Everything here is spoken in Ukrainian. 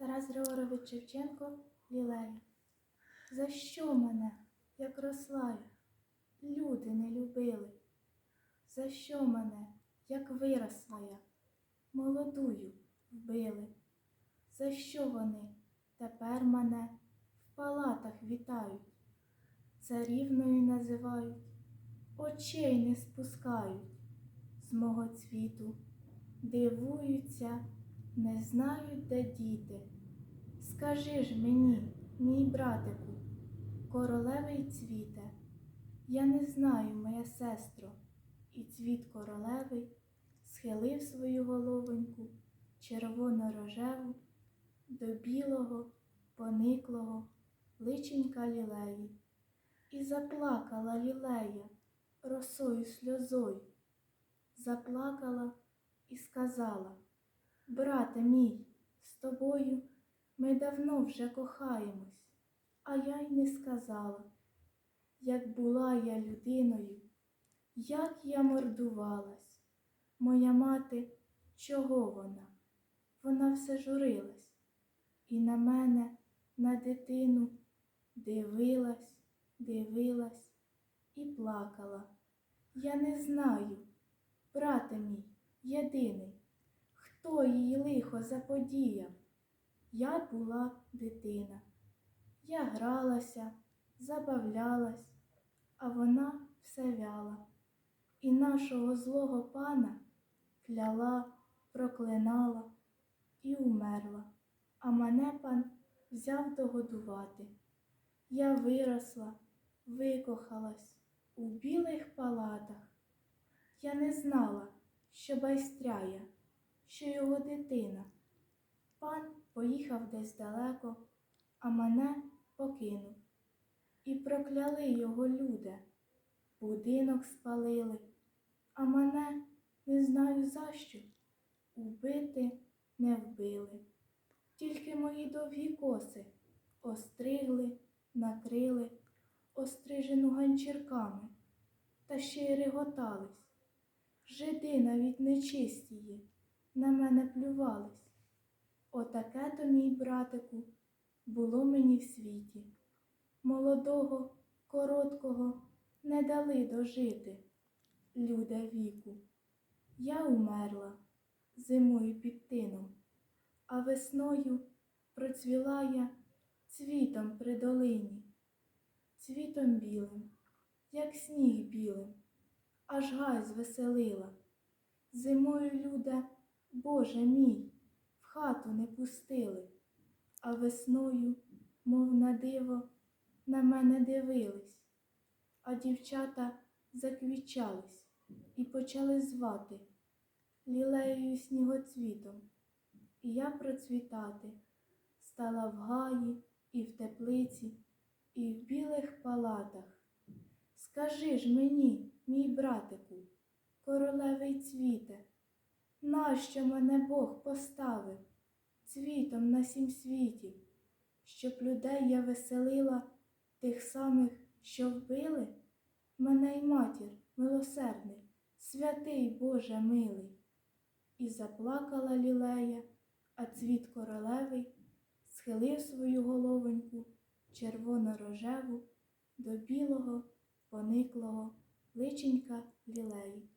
Тарас Григорович Шевченко Лілея. За що мене, як росла я, люди не любили? За що мене, як виросла я, молодую вбили? За що вони тепер мене в палатах вітають? Царівною називають, очей не спускають з мого цвіту, дивуються, не знають, де діти. Скажи ж мені, мій братику, королевий цвіте, я не знаю, моя сестро, і цвіт королевий схилив свою головоньку червоно-рожеву до білого, пониклого личенька лілеї. І заплакала лілея росою сльозою, заплакала і сказала, брате мій, з тобою ми давно вже кохаємось, а я й не сказала, як була я людиною, як я мордувалась. Моя мати, чого вона? Вона все журилась і на мене, на дитину, дивилась, дивилась і плакала. Я не знаю, брате мій, єдиний, хто її лихо заподіяв. Я була дитина. Я гралася, забавлялась, а вона все вяла. І нашого злого пана кляла, проклинала і умерла, а мене пан взяв догодувати. Я виросла, викохалась у білих палатах. Я не знала, що байстряє, що його дитина. Пан поїхав десь далеко, а мене покинув. І прокляли його люди, будинок спалили, а мене не знаю за що. Убити не вбили. Тільки мої довгі коси остригли, накрили, острижену ганчірками, та ще й реготались. Жиди навіть нечистії на мене плювались. Отаке то, мій братику, було мені в світі. Молодого, короткого не дали дожити, люде віку. Я умерла зимою під тином, а весною процвіла я цвітом при долині, цвітом білим, як сніг білим, аж гай звеселила. Зимою, люде, Боже мій, в хату не пустили, а весною, мов на диво, на мене дивились, а дівчата заквічались і почали звати лілеєю снігоцвітом. І я процвітати стала в гаї і в теплиці, і в білих палатах. Скажи ж мені, мій братику, королевий цвіте, нащо мене Бог поставив цвітом на сім світі, щоб людей я веселила тих самих, що вбили? Мене й матір милосердний, святий Боже милий. І заплакала лілея, а цвіт королевий схилив свою головоньку червоно-рожеву до білого, пониклого личенька лілеї.